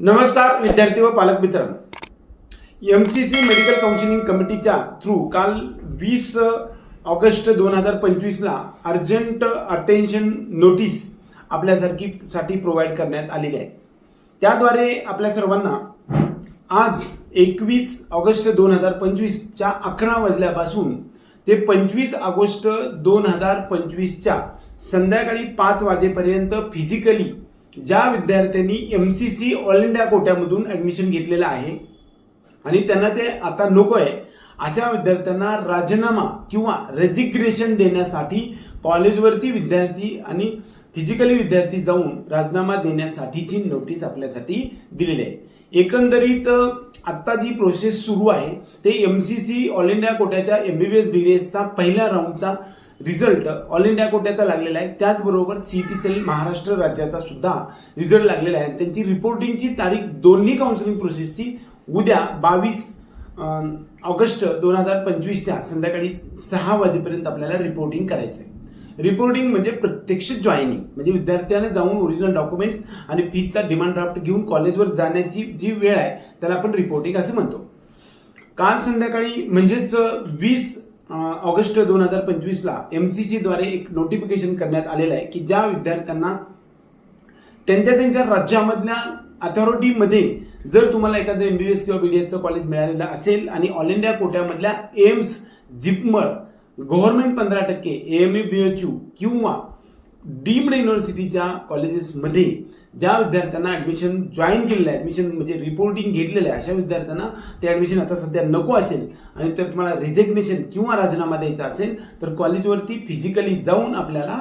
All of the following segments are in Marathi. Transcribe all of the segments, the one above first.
नमस्कार विद्यार्थी व पालक मित्रांनो. M C C medical counselling कमिटीच्या थ्रू काल वीस ऑगस्ट दोन हजार पंचवीसला अर्जंट अटेन्शन नोटीस आपल्यासारखी साठी प्रोव्हाइड करण्यात आलेली आहे. त्याद्वारे आपल्या सर्वांना आज एकवीस ऑगस्ट दोन हजार पंचवीसच्या अकरा वाजल्यापासून ते पंचवीस ऑगस्ट दोन हजार पंचवीसच्या संध्याकाळी पाच वाजेपर्यंत फिजिकली ज्या विद्यार्थ्यांनी M C C all India कोट्यामधून admission घेतलेलं आहे आणि त्यांना ते आता नको आहे अशा विद्यार्थ्यांना राजीनामा किंवा रेजिग्नेशन देण्यासाठी कॉलेजवरती विद्यार्थी आणि फिजिकली विद्यार्थी जाऊन राजीनामा देण्यासाठीची नोटीस आपल्यासाठी दिलेली आहे. एकंदरीत आत्ता जी प्रोसेस सुरू आहे ते M C C all India कोट्याच्या M B B S B एसचा पहिल्या राऊंडचा रिझल्ट ऑल इंडिया कोट्याचा लागलेला आहे. त्याचबरोबर सी टी सेल महाराष्ट्र राज्याचा सुद्धा रिझल्ट लागलेला आहे. त्यांची रिपोर्टिंगची तारीख दोन्ही काउन्सिलिंग प्रोसेसची उद्या बावीस ऑगस्ट दोन हजार पंचवीसच्या संध्याकाळी सहा वाजेपर्यंत आपल्याला रिपोर्टिंग करायचं आहे रिपोर्टिंग म्हणजे प्रत्यक्ष जॉईनिंग म्हणजे विद्यार्थ्याने जाऊन ओरिजिनल डॉक्युमेंट्स आणि फीजचा डिमांड ड्राफ्ट घेऊन कॉलेजवर जाण्याची जी वेळ आहे त्याला आपण रिपोर्टिंग असं म्हणतो. काल संध्याकाळी म्हणजेच वीस ऑगस्ट दोन हजार पंचवीसला एम सी सीद्वारे एक नोटिफिकेशन करण्यात आलेलं आहे की ज्या विद्यार्थ्यांना त्यांच्या त्यांच्या राज्यामधल्या अथॉरिटीमध्ये जर तुम्हाला एखादं एम बी बी एस किंवा बी डी एसचं कॉलेज मिळालेलं असेल आणि ऑल इंडिया कोट्यामधल्या एम्स जिपमर गव्हर्नमेंट पंधरा टक्के M A B H U किंवा डीम्ड युनिव्हर्सिटीच्या कॉलेजेसमध्ये ज्या विद्यार्थ्यांना ॲडमिशन जॉईन केलेलं आहे ॲडमिशन म्हणजे रिपोर्टिंग घेतलेलं आहे अशा विद्यार्थ्यांना ते ॲडमिशन आता सध्या नको असेल आणि तर तुम्हाला रिझिग्नेशन किंवा राजीनामा द्यायचा असेल तर कॉलेजवरती फिजिकली जाऊन आपल्याला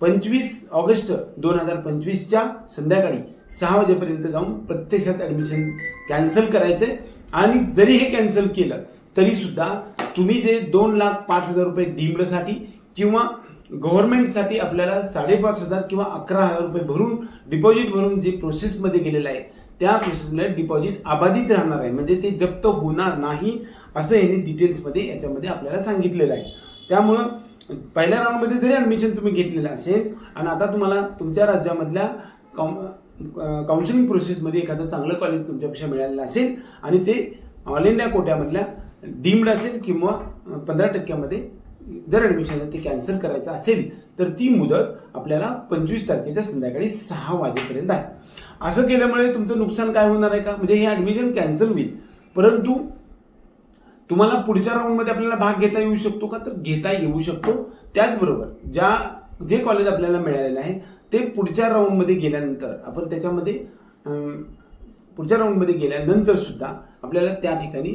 पंचवीस ऑगस्ट दोन हजार पंचवीसच्या संध्याकाळी सहा वाजेपर्यंत जाऊन प्रत्यक्षात ॲडमिशन कॅन्सल करायचंय. आणि जरी हे कॅन्सल केलं तरीसुद्धा तुम्ही जे दोन लाख पाच हजार रुपये डीम्डसाठी किंवा गव्हर्नमेंटसाठी आपल्याला साडेपाच हजार किंवा अकरा हजार रुपये भरून डिपॉझिट भरून जे प्रोसेसमध्ये गेलेलं आहे त्या प्रोसेसमध्ये डिपॉझिट अबाधित राहणार आहे. म्हणजे ते जप्त होणार नाही असं यांनी डिटेल्समध्ये याच्यामध्ये आपल्याला सांगितलेलं आहे. त्यामुळं पहिल्या राऊंडमध्ये जरी ॲडमिशन तुम्ही घेतलेलं असेल आणि आता तुम्हाला तुमच्या राज्यामधल्या काउन्सिलिंग प्रोसेसमध्ये एखादं चांगलं कॉलेज तुमच्यापेक्षा मिळालेलं असेल आणि ते ऑल इंडिया कोट्यामधल्या डीम्ड असेल किंवा पंधरा टक्क्यामध्ये जर ॲडमिशन ते कॅन्सल करायचं असेल तर ती मुदत आपल्याला पंचवीस तारखेच्या संध्याकाळी सहा वाजेपर्यंत आहे. असं केल्यामुळे तुमचं नुकसान काय होणार आहे का? म्हणजे हे ॲडमिशन कॅन्सल होईल. परंतु तुम्हाला पुढच्या राऊंडमध्ये आपल्याला भाग घेता येऊ शकतो का? तर घेता येऊ शकतो. त्याचबरोबर ज्या जे कॉलेज आपल्याला मिळालेलं आहे ते पुढच्या राऊंडमध्ये गेल्यानंतर आपण त्याच्यामध्ये पुढच्या राऊंडमध्ये गेल्यानंतर सुद्धा आपल्याला त्या ठिकाणी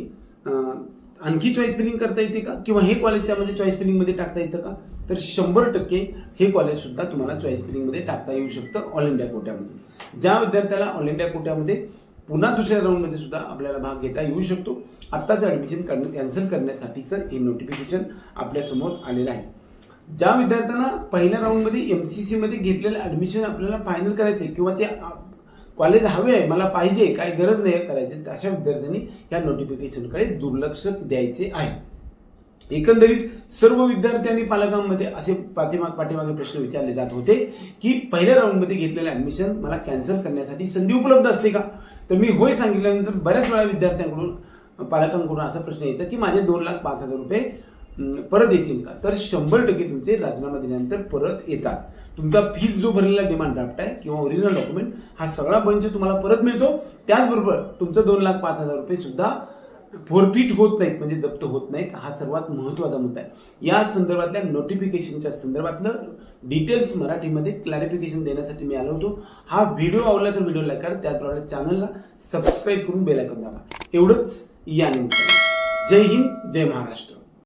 आणखी चॉईस फिलिंग करता येते का? किंवा हे कॉलेज त्यामध्ये चॉईस फिलिंगमध्ये टाकता येतं का? तर शंभर टक्के हे कॉलेज सुद्धा तुम्हाला चॉईस फिलिंगमध्ये टाकता येऊ शकतं ऑल इंडिया कोट्यामध्ये. ज्या विद्यार्थ्याला ऑल इंडिया कोट्यामध्ये पुन्हा दुसऱ्या राऊंडमध्ये सुद्धा आपल्याला भाग घेता येऊ शकतो आत्ताचं ॲडमिशन करणं कॅन्सल करण्यासाठीचं हे नोटिफिकेशन आपल्यासमोर आलेलं आहे. ज्या विद्यार्थ्यांना पहिल्या राऊंडमध्ये एम सी सीमध्ये घेतलेलं ॲडमिशन आपल्याला फायनल करायचं आहे किंवा ते कॉलेज हवे आहे मला पाहिजे काही गरज नाही करायची. अशा विद्यार्थ्यांनी या नोटिफिकेशनकडे दुर्लक्ष द्यायचे आहे. एकंदरीत सर्व विद्यार्थ्यांनी पालकांमध्ये असे पाठीमाग पाठीमागे प्रश्न विचारले जात होते की पहिल्या राऊंडमध्ये घेतलेलं ॲडमिशन मला कॅन्सल करण्यासाठी संधी उपलब्ध असते का? तर मी होय सांगितल्यानंतर बऱ्याच वेळा विद्यार्थ्यांकडून पालकांकडून असा प्रश्न यायचा की माझे दोन लाख पाच हजार रुपये परत येतील का? तर शंभर टक्के तुमचे राजीनामा दिल्यानंतर परत येतात. तुमचा फीस जो भरलेला डिमांड ड्राफ्ट आहे किंवा ओरिजिनल डॉक्युमेंट हा सगळा बंच तुम्हाला परत मिळतो त्याचबरोबर तुमचं दोन लाख पाच हजार रुपये सुद्धा फोरफिट होत नाहीत म्हणजे जप्त होत नाहीत. हा सर्वात महत्त्वाचा मुद्दा आहे. या संदर्भातल्या नोटिफिकेशनच्या संदर्भातलं डिटेल्स मराठीमध्ये क्लॅरिफिकेशन देण्यासाठी मी आलो होतो. हा व्हिडिओ आवडला तर व्हिडिओ लाईक करा त्याचप्रमाणे चॅनलला सबस्क्राईब करून बेलायकन आयकॉन दाबा. एवढंच या निमित्ताने. जय हिंद जय महाराष्ट्र.